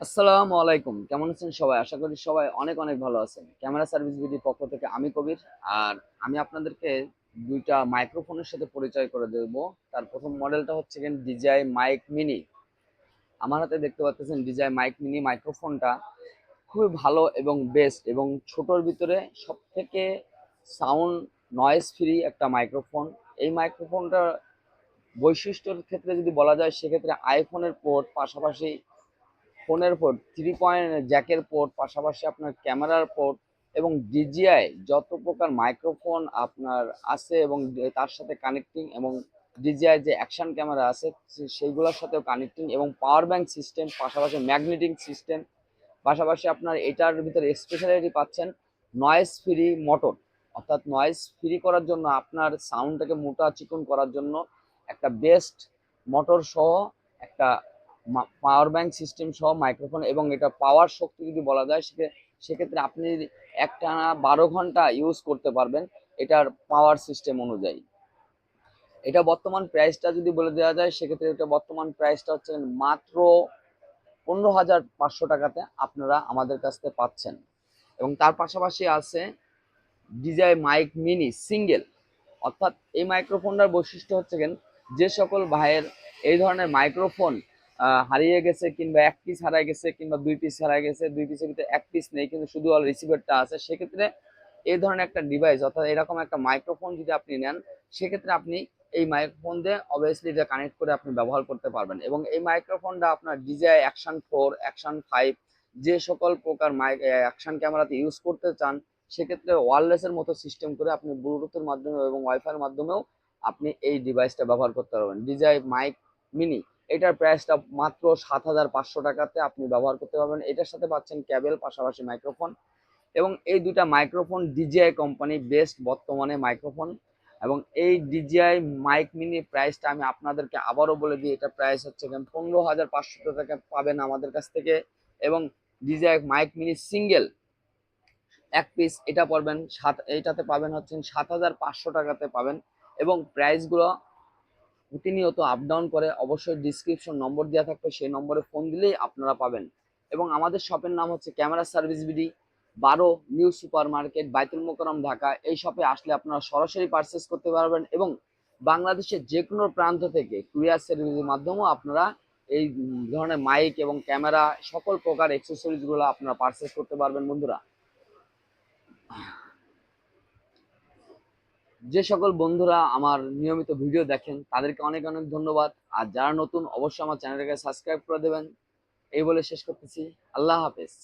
আসসালামু আলাইকুম। কেমন আছেন সবাই? আশা করি সবাই অনেক অনেক ভালো আছেন। ক্যামেরা সার্ভিস বিডির পক্ষ থেকে আমি কবির। আর আমি আপনাদেরকে দুইটা মাইক্রোফোনের সাথে পরিচয় করে দেব। তার প্রথম মডেলটা হচ্ছে গেন ডিজাই মাইক মিনি। আমার হাতে দেখতে পাচ্ছেন ডিজাই মাইক মিনি মাইক্রোফোনটা। খুবই ভালো এবং বেস্ট এবং ছোটোর ভিতরে সব থেকে সাউন্ড নয়েজ ফ্রি একটা মাইক্রোফোন। এই মাইক্রোফোনটার বৈশিষ্ট্যর ক্ষেত্রে যদি বলা যায়, সেক্ষেত্রে আইফোনের পোর্ট পাশাপাশি ফোনের পোর্ট থ্রি পয়েন্ট জ্যাকের পোর্ট পাশাপাশি আপনার ক্যামেরার পোর্ট এবং ডিজিআই যত প্রকার মাইক্রোফোন আপনার আছে এবং তার সাথে কানেক্টিং এবং ডিজিআই যে অ্যাকশন ক্যামেরা আছে সেইগুলোর সাথেও কানেক্টিং এবং পাওয়ার ব্যাংক সিস্টেম পাশাপাশি ম্যাগনেটিং সিস্টেম পাশাপাশি আপনার এটার ভিতরে স্পেশালিটি পাচ্ছেন নয়েজ ফ্রি মোটর অর্থাৎ নয়েজ ফ্রি করার জন্য, আপনার সাউন্ডটাকে মোটা চিকন করার জন্য একটা বেস্ট মোটর সহ একটা পাওয়ার ব্যাংক সিস্টেম সহ মাইক্রোফোন এবং এটা পাওয়ার শক্তি যদি বলা যায় সেক্ষে- সেক্ষেত্রে আপনি একটানা বারো ঘণ্টা ইউজ করতে পারবেন, এটার পাওয়ার সিস্টেম অনুযায়ী। এটা বর্তমান প্রাইসটা যদি বলে দেওয়া যায়, সেক্ষেত্রে এটা বর্তমান প্রাইসটা হচ্ছে মাত্র পনেরো হাজার পাঁচশো টাকাতে আপনারা আমাদের কাছ থেকে পাচ্ছেন। এবং তার পাশাপাশি আছে ডিজাই মাইক মিনি সিঙ্গেল অর্থাৎ এই মাইক্রোফোনটার বৈশিষ্ট্য হচ্ছে কেন? যে সকল ভাইয়ের এই ধরনের মাইক্রোফোন হারিয়ে গেছে কিংবা এক পিস হারাই গেছে কিংবা দুই পিস হারাই গেছে, দুই পিসের ভিতরে এক পিস নেই, কিন্তু শুধু অল রিসিভারটা আছে, সেক্ষেত্রে এই ধরনের একটা ডিভাইস অর্থাৎ এরকম একটা মাইক্রোফোন যদি আপনি নেন, সেক্ষেত্রে আপনি এই মাইক্রোফোন দিয়ে অবভিয়াসলি এটা কানেক্ট করে আপনি ব্যবহার করতে পারবেন। এবং এই মাইক্রোফোনটা আপনার DJI action four action five যে সকল প্রকার মাইক অ্যাকশন ক্যামেরাতে ইউজ করতে চান, সেক্ষেত্রে ওয়ারলেসের মতো সিস্টেম করে আপনি ব্লুটুথের মাধ্যমে এবং ওয়াইফাইয়ের মাধ্যমেও আপনি এই ডিভাইসটা ব্যবহার করতে পারবেন। ডিজাই মাইক মিনি এটার প্রাইসটা মাত্র সাত হাজার পাঁচশো টাকাতে আপনি ব্যবহার করতে পারবেন। এটার সাথে পাচ্ছেন ক্যাবেল পাশাপাশি মাইক্রোফোন এবং এই দুটা মাইক্রোফোন ডিজিআই কোম্পানি বেস্ট বর্তমানে মাইক্রোফোন এবং এই ডিজিআই মাইক মিনি প্রাইসটা আমি আপনাদেরকে আবারও বলে দিই, এটা প্রাইস হচ্ছে পনেরো হাজার পাঁচশো টাকা পাবেন আমাদের কাছ থেকে এবং ডিজিআই মাইক মিনি সিঙ্গেল এক পিস এটা পাবেন সাত এইটাতে পাবেন হচ্ছেন সাত হাজার পাঁচশো টাকাতে পাবেন এবং প্রাইসগুলো প্রতিনিয়ত আপ ডাউন করে অবশ্যই ডিসক্রিপশন নম্বর দেওয়া থাকবে, সেই নম্বরে ফোন দিলেই আপনারা পাবেন। এবং আমাদের শপের নাম হচ্ছে ক্যামেরা সার্ভিস বিডি বারো new super market Baitul Mukarram Dhaka. এই শপে আসলে আপনারা সরাসরি পারচেস করতে পারবেন এবং বাংলাদেশের যে কোনো প্রান্ত থেকে কুরিয়ার সার্ভিসের মাধ্যমেও আপনারা এই ধরনের মাইক এবং ক্যামেরা সকল প্রকার অ্যাক্সেসরিজগুলো আপনারা পারচেস করতে পারবেন, বন্ধুরা। যে সকল বন্ধুরা আমার নিয়মিত ভিডিও দেখেন, তাদেরকে অনেক অনেক ধন্যবাদ। আর যারা নতুন, অবশ্যই আমার চ্যানেলটাকে সাবস্ক্রাইব করে দেবেন। এই বলে শেষ করতেছি। আল্লাহ হাফেজ।